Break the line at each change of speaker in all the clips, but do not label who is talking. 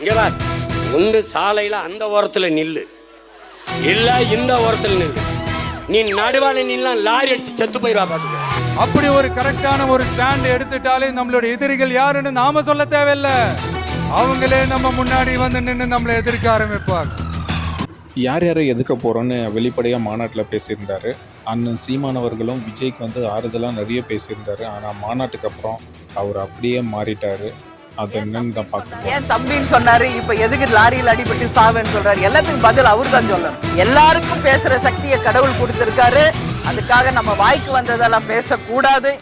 இங்க பார். ஒன்று சாலையில அந்த ஓரத்துல நில்லு. இல்ல இந்த ஓரத்துல நில்லு. நீ நடுவால நில்லாம் லாரி அடிச்சு செத்து போயிருவா பாத்துக்க.
அப்படி ஒரு கரெக்டான ஒரு ஸ்டாண்ட் எடுத்துட்டாலே நம்மளுடைய எதிரிகள் யாருன்னு நாம சொல்ல தேவையில்ல. அவங்களே நம்ம முன்னாடி வந்து நின்று நம்மளை எதிர்க்க ஆரம்பிப்பாங்க.
யார் யாரை எதுக்க போகிறோன்னு வெளிப்படையாக மாநாட்டில் பேசியிருந்தாரு. அண்ணன் சீமானவர்களும் விஜய்க்கு வந்து ஆறுதலாக நிறைய பேசியிருந்தாரு. ஆனால் மாநாட்டுக்கு அப்புறம் அவர் அப்படியே மாறிட்டாரு. அது என்னன்னு தான் பார்க்கணும்.
ஏன் தம்பின்னு சொன்னாரு? இப்ப எதுக்கு லாரியில் அடிபட்டு சாவேன்னு சொல்றாரு? எல்லாத்துக்கும் பதில் அவர் தான் சொல்லணும். எல்லாருக்கும் பேசுற சக்தியை கடவுள் கொடுத்திருக்காரு. அதுக்காக நம்ம வாய்க்கு வந்ததெல்லாம் பேசக்கூடாது.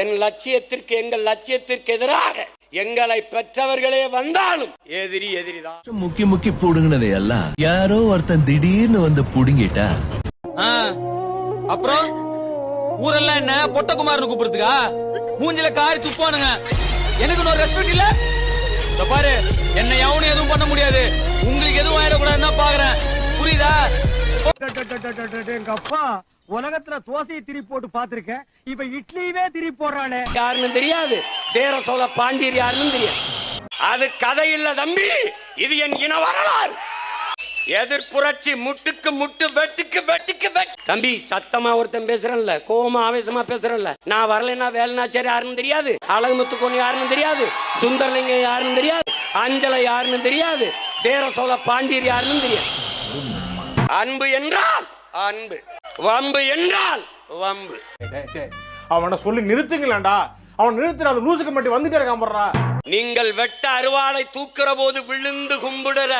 என் லட்சியத்திற்கு எங்கள் லட்சியத்திற்கு எதிராக எங்களை பெற்றவர்களே வந்தாலும் எதிரி எதிரிதான்.
முக்கி முக்கி புடுங்கினதை எல்லாம் யாரோ ஒருத்தன் திடீர்னு வந்து புடுங்கிட்டா.
அப்புறம் ஊரெல்லாம் என்ன? பொட்டகுமார்னு கூப்பிடுறதுக்கா? மூஞ்சில காரி துப்பானுங்க. எனக்கு ஒரு ரெஸ்பெக்ட் இல்ல. இந்த பாரு என்ன எவனும் எதுவும் பண்ண முடியாது. உங்களுக்கு எதுவும் ஆயிடக்கூடாதுன்னு தான் பாக்குறேன். புரியுதா?
எங்க அப்பா உலகத்துல தோசையை திரி போட்டு பாத்திருக்கேன் இப்ப இட்லியவே திரி போடுறானே
யாருன்னு தெரியாது. சேர சோழ பாண்டியர் யாருன்னு தெரியாது. அது கதை இல்ல தம்பி. இது என் இன வரலாறு. எதிர்ப்புரட்சி முட்டுக்கு முட்டு வெட்டுக்கு வெட்டுக்கு வெட்டு தம்பி சத்தமா ஒருத்தன் பேசுறேன்ல கோவமா ஆவேசமா பேசுறேன்ல. நான் வரலைன்னா வேலைனாச்சாரி யாருன்னு தெரியாது அழகுமுத்து கொண்டு யாருன்னு தெரியாது சுந்தரலிங்கம் யாருன்னு தெரியாது அஞ்சலை யாருன்னு தெரியாது சேர சோழ பாண்டியர் யாருன்னு தெரியாது. அன்பு என்றால் அன்பு. வம்பு என்றால் வம்பு.
அவனை சொல்லி நிறுத்துங்களேன்டா. அவன் நிறுத்துற அந்த லூசுக்கு மட்டும் வந்துட்டே இருக்கான்
நீங்கள் வெட்ட அருவாளை தூக்குற போது விழுந்து கும்பிடுற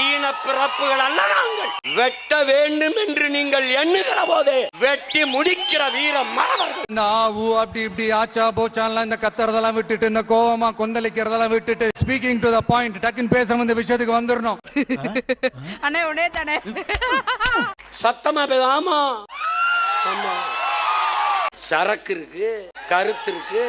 ஈன பிறப்புகள் அல்ல நாங்கள் வெட்ட வேண்டும் என்று நீங்கள் எண்ணுகிற போதே வெட்டி முடிக்கிற வீர மறவர்கள்.
இந்த ஆவு அப்படி இப்படி ஆச்சா போச்சான்லாம் இந்த கத்துறதெல்லாம் விட்டுட்டு இந்த கோவமா கொந்தளிக்கிறதெல்லாம் விட்டுட்டு ஸ்பீக்கிங் டு த பாயிண்ட் டக்குன்னு பேச இந்த விஷயத்துக்கு வந்துடணும்
அண்ணே உடனே தானே.
சத்தமா பேச ஆமா. ஆமா. சரக்கு இருக்கு கருத்து இருக்கு.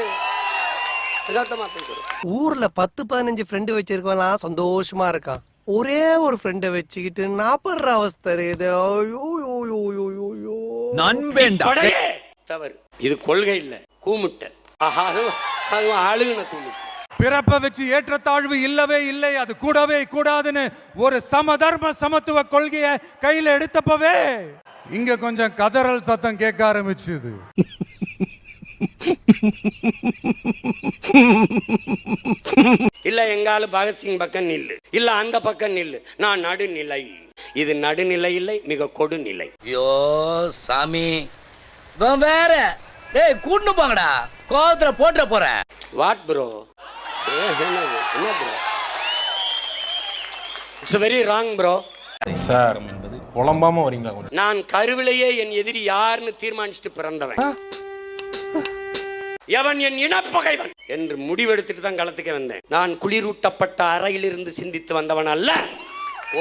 ஊர்ல பத்து பதினஞ்சு ஃப்ரெண்டு வச்சிருக்கலாம் சந்தோஷமா இருக்கான். ஒரே ஒரு ஃப்ரெண்டை வச்சுக்கிட்டு நாப்படுற அவஸ்தை இது ஐயோ, ஐயோ, ஐயோ, ஐயோ, ஐயோ, ஐயோ.
நண்பேண்டா
தவறு. இது கொள்கை இல்ல. கூமுட்டை. ஆஹா அது- அழுகுன கூமுட்டை.
பிறப்பை வச்சு ஏற்றத்தாழ்வு இல்லவே இல்லை அது கூடவே கூடாதுன்னு ஒரு சமதர்ம சமத்துவ கொள்கையை கையில எடுத்தப்பவே இங்க கொஞ்சம் கதறல் சத்தம் கேட்க ஆரம்பிச்சுது.
இல்ல எங்கால பகத்சிங் பக்கம் நில்லு இல்ல அந்த பக்கம் நில்லு நான் நடுநிலை இது நடுநிலை இல்லை மிக கொடுநிலை
ஐயோ சாமி வேற டேய் கூட்டு போங்கடா கோவத்துல போட்டுற போறேன்
வாட் ப்ரோ என்னது என்ன bro it's very wrong bro
sir புலம்பாம வரீங்களா
நான் கருவிலேயே என் எதிரி யாருன்னு தீர்மானிச்சுட்டு பிறந்தவன் எவன் என் இனப்பகைவன்? என்று முடிவெடுத்துட்டு தான் களத்துக்கு வந்தேன். நான் குளிரூட்டப்பட்ட அறையிலிருந்து சிந்தித்து வந்தவன் அல்ல.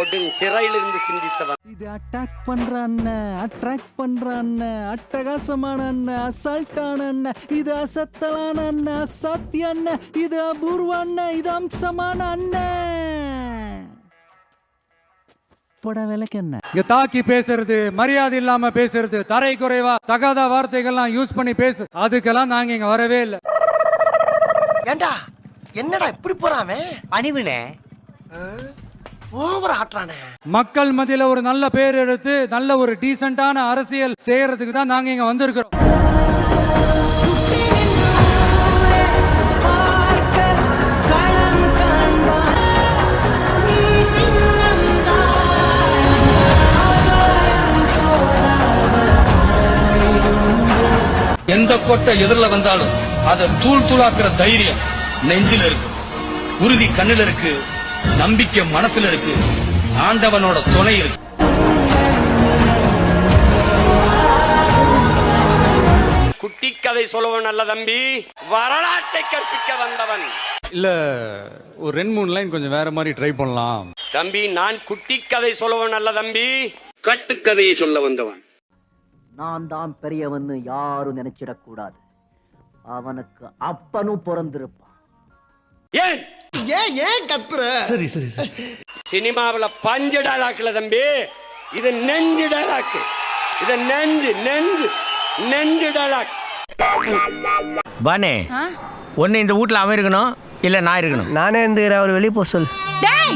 ஒடுங் சிறையிலிருந்து சிந்தித்தவன்.
இது அட்டாக் பண்ற அண்ணன் அட்ராக்ட் பண்ற அண்ணன் அட்டகாசமான அண்ணன் அசால்ட்டான அண்ணன் இது அசத்தலான அண்ணன் அசாத்திய அண்ணன் இது அபூர்வ அண்ணன் இது அம்சமான அண்ணன். போட விலைக்கு என்ன?
இங்க தாக்கி பேசுறது மரியாதை இல்லாம பேசுறது தரை குறைவா தகாத வார்த்தைகள்லாம் யூஸ் பண்ணி பேசு அதுக்கெல்லாம் நாங்க இங்க வரவே இல்லை.
ஏண்டா? என்னடா இப்படி போறாமே ஓவர் ஆட்டுறானே
மக்கள் மத்தியில ஒரு நல்ல பேர் எடுத்து நல்ல ஒரு டீசென்டான அரசியல் செய்யறதுக்கு தான் நாங்க இங்க வந்திருக்கிறோம்.
எந்த கோட்டை எதிரில வந்தாலும் அதை தூள் தூளாக்குற தைரியம் நெஞ்சில இருக்கு. உறுதி கண்ணுல இருக்கு. நம்பிக்கை மனசுல இருக்கு. ஆண்டவனோட துணை இருக்கு.
குட்டி கதை சொல்லுவன் அல்ல தம்பி. வரலாற்றை கற்பிக்க வந்தவன்.
இல்ல ஒரு ரெண்டு மூணு லைன் கொஞ்சம் வேற மாதிரி ட்ரை பண்ணலாம்.
தம்பி நான் குட்டி கதை சொல்லுவன் அல்ல தம்பி. கட்டுக்கதையை சொல்ல வந்தவன்.
நான் தான் பெரியவன்னு யாரும் நினைச்சிடக் கூடாது அவனுக்கு அப்பனும் பிறந்திருப்பான்.
ஏன்?
ஏன் ஏன் கத்துற? சரி சரி சரி.
சினிமாவுல பஞ்சு டைலாக்ல தம்பி. இது நெஞ்சு டைலாக் இது நெஞ்சு நெஞ்சு நெஞ்சு டைலாக்
பானே ஒன்னு இந்த வீட்ல அவன் இருக்கணும் இல்ல நான் இருக்கணும்?
நானே இருந்துக்கிறேன் அவர் வெளியே போக சொல்லு.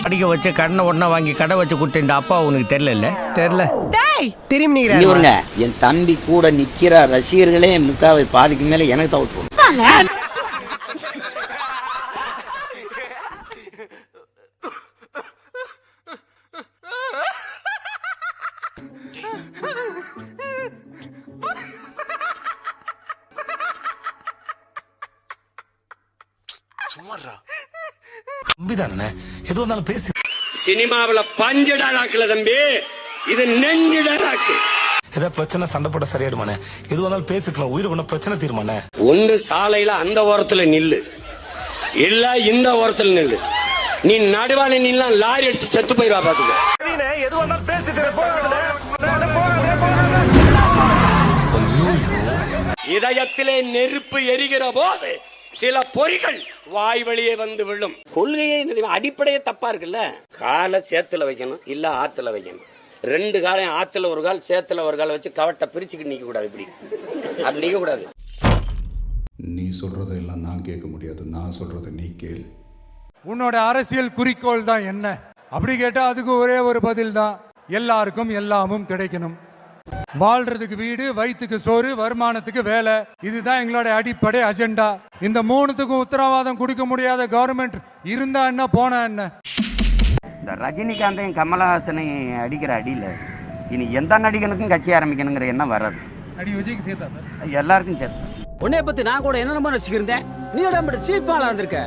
படிக்க வச்சு கடனை உடனே வாங்கி கடை வச்சு கொடுத்த இந்த அப்பா உனக்கு தெரியல
திரும்பி
என் தம்பி கூட நிக்கிற ரசிகர்களே முக்காவை பாதிக்கு மேல எனக்கு தவிர்த்து போகணும்
சினிமாவுல பஞ்சு டாலாக்குல தம்பி. இது நெஞ்சு டாலாக்கு
ஏதாவது பிரச்சனை சண்டை போட சரியாடுமானே எது வந்தாலும் பேசிக்கலாம். உயிர் கொண்ட பிரச்சனை தீர்மானே
ஒன்று சாலையில அந்த ஓரத்துல நில்லு. இல்ல இந்த ஓரத்துல நில்லு. நீ நடுவான நில்லாம் லாரி அடிச்சு செத்து போயிருவா பாத்துக்க.
எது வந்தாலும் பேசிட்டு
இதயத்திலே நெருப்பு எரிகிற போது சில பொறிகள் வாய் வழியே வந்து விழும். கொள்கையே இந்த? அடிப்படையே தப்பா இருக்குல்ல? காலை சேத்துல வைக்கணும் இல்ல ஆத்துல வைக்கணும். ரெண்டு காலையும் ஆத்துல ஒரு கால் சேத்துல ஒரு கால் வச்சு கவட்டை பிரிச்சுக்கிட்டு நிக்க கூடாது இப்படி. அப்படி நிக்க கூடாது
நீ சொல்றதெல்லாம் நான் கேட்க முடியாது. நான் சொல்றதை நீ கேள். உன்னோட அரசியல் குறிக்கோள் தான் என்ன? அப்படி கேட்டா அதுக்கு ஒரே ஒரு பதில் தான். எல்லாருக்கும் எல்லாமும் கிடைக்கணும். வாழ்றதுக்கு வீடு வயிற்றுக்கு சோறு வருமானத்துக்கு வேலை. இதுதான் எங்களோட அடிப்படை அஜெண்டா. இந்த மூணுத்துக்கும் உத்தரவாதம் கொடுக்க முடியாத கவர்மெண்ட் இருந்தா என்ன போனா என்ன?
இந்த ரஜினிகாந்தையும் கமலஹாசனையும் அடிக்கிற அடியில இனி எந்த நடிகனுக்கும் கட்சி ஆரம்பிக்கணுங்கிற எண்ணம் வராது. எல்லாருக்கும் சேர்த்து.
உன்னைய பத்தி நான் கூட என்னென்னமோ ரசிக்கிறேன் நீ உடம்பு சீப்பாளா இருந்திருக்க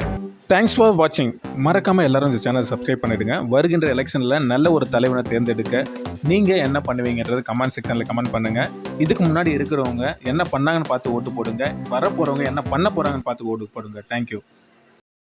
தேங்க்ஸ் ஃபார் வாட்சிங் மறக்காமல் எல்லாரும் இந்த சேனல் சப்ஸ்கிரைப் பண்ணிடுங்க. வருகின்ற எலெக்ஷனில் நல்ல ஒரு தலைவனை தேர்ந்தெடுக்க நீங்கள் என்ன பண்ணுவீங்கன்றது கமெண்ட் செக்ஷனில் கமெண்ட் பண்ணுங்கள் இதுக்கு முன்னாடி இருக்கிறவங்க என்ன பண்ணாங்கன்னு பார்த்து ஓட்டு போடுங்க. வர போகிறவங்க என்ன பண்ண போகிறாங்கன்னு பார்த்து ஓட்டு போடுங்க. தேங்க்யூ